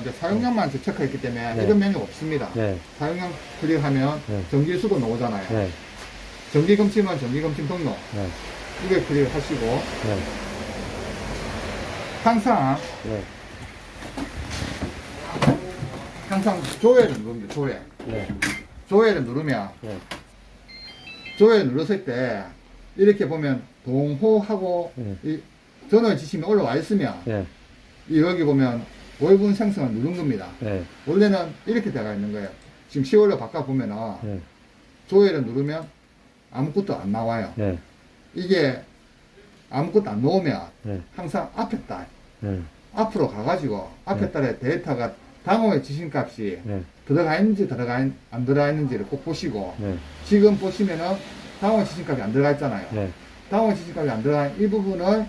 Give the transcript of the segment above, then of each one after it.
이제 사용량만 저 체크했기 때문에 네. 이런 메뉴가 없습니다. 네. 사용량 클릭하면 네. 전기수도 나오잖아요. 네. 전기검침은 전기검침 등록. 네. 이걸 클릭하시고 네. 항상 네. 항상 조회를 누릅니다. 조회. 네. 조회를 누르면 네. 조회를 눌렀을 때 이렇게 보면 동호하고 네. 이 전원 지침이 올라와 있으면 네. 이 여기 보면 월분 생성을 누른 겁니다. 네. 원래는 이렇게 돼가 있는 거예요. 지금 10월로 바꿔 보면은 네. 조회를 누르면 아무것도 안 나와요. 네. 이게 아무것도 안 나오면 네. 항상 앞에 딸 네. 앞으로 가가지고 앞에 네. 딸에 데이터가 당호의 지신값이 네. 들어가 있는지 들어가 있, 안 들어가 있는지를 꼭 보시고 네. 지금 보시면은 당호 지신값이 안 들어가 있잖아요. 네. 당호 지신값이 안 들어가 있는 이 부분을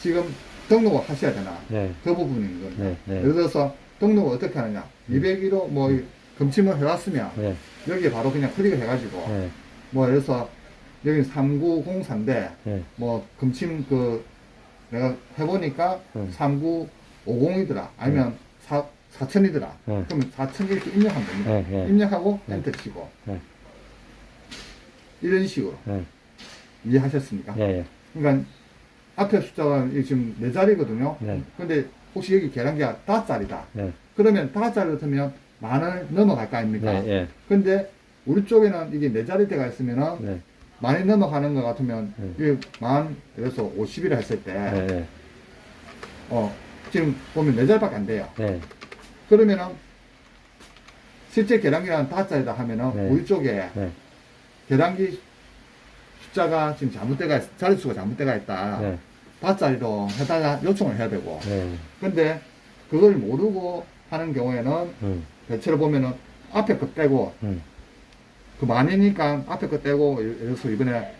지금 등록을 하셔야 되나 네. 그 부분인 겁니다. 네. 네. 예를 들어서 등록을 어떻게 하느냐 201호 뭐 음. 검침을 해왔으면 네. 여기에 바로 그냥 클릭을 해가지고 네. 뭐 예를 들어서 여기 3904인데 네. 뭐 검침 그 내가 해보니까 음. 3950이더라 아니면 4, 4000이더라 네. 그러면 4000 이렇게 입력하면 됩니다 네. 네. 입력하고 네. 엔터 치고 네. 이런 식으로 네. 이해하셨습니까? 네. 그러니까 앞에 숫자가 지금 네 자리거든요 네. 근데 혹시 여기 계량기가 다섯 자리다 네. 그러면 다섯 자리 같으면 만을 넘어갈 거 아닙니까? 네. 네. 근데 우리 쪽에는 이게 네 자리 대가 있으면은 네. 많이 넘어가는 것 같으면 네. 만 들어서 50이라 했을 때 네. 네. 어, 지금 보면 네 자리밖에 안 돼요. 네. 그러면은 실제 계량기는 다섯 자리다 하면은 네. 우리 쪽에 네. 계량기 숫자가 지금 잘못돼가 있- 자릿수가 잘못돼가 있다. 네. 다섯 자리로 해달라 요청을 해야 되고. 네. 근데 그걸 모르고 하는 경우에는 음. 대체로 보면은 앞에 거 빼고 음. 그 많으니까 앞에 거 떼고 예를 들어서 이번에